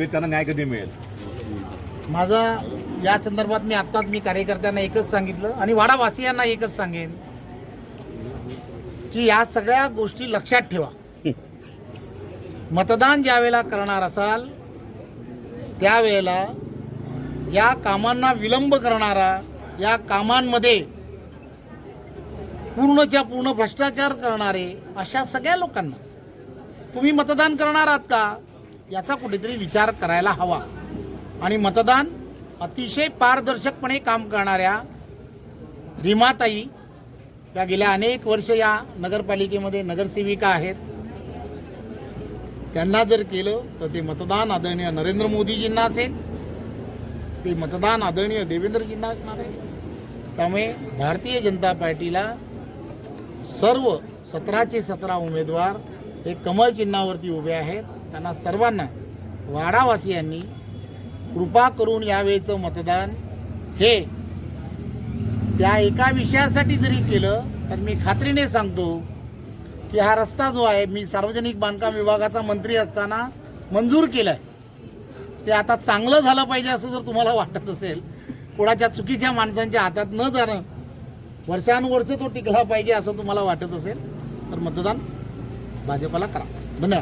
त्यांना न्याय कधी मिळेल? माझा या संदर्भात मी आत्ताच मी कार्यकर्त्यांना एकच सांगितलं आणि वाडावासियांना एकच सांगेन की या सगळ्या गोष्टी लक्षात ठेवा. मतदान ज्या वेळेला करणार असाल त्यावेळेला या कामांना विलंब करणारा या कामांमध्ये पूर्णच्या पूर्ण भ्रष्टाचार करणारे अशा सगळ्या लोकांना. तुम्ही मतदान करणार आहात का? याचा कुठेतरी विचार करायला हवा. आणि मतदान अतिशय पारदर्शकपणे काम करणाऱ्या रिमाताई या गेल्या अनेक वर्ष या नगरपालिकेमध्ये नगरसेविका आहेत. त्यांना जर केलं तर ते मतदान आदरणीय नरेंद्र मोदीजींना असेल ते मतदान आदरणीय देवेंद्रजींना असणार आहे. त्यामुळे भारतीय जनता पार्टीला सर्व सतराचे सतरा उमेदवार हे कमळ चिन्हावरती उभे आहेत. त्यांना सर्वांना वाडावासियांनी कृपा करून यावेळेचं मतदान हे त्या एका विषयासाठी जरी केलं तर मी खात्रीने सांगतो की हा रस्ता जो आहे मी सार्वजनिक बांधकाम विभागाचा मंत्री असताना मंजूर केलाय. ते आता चांगलं झालं पाहिजे असं जर तुम्हाला वाटत असेल. कोणाच्या चुकीच्या माणसांच्या हातात न जाणं वर्षानुवर्ष तो टिकला पाहिजे असं तुम्हाला वाटत असेल तर मतदान भाजपला करा धन्यवाद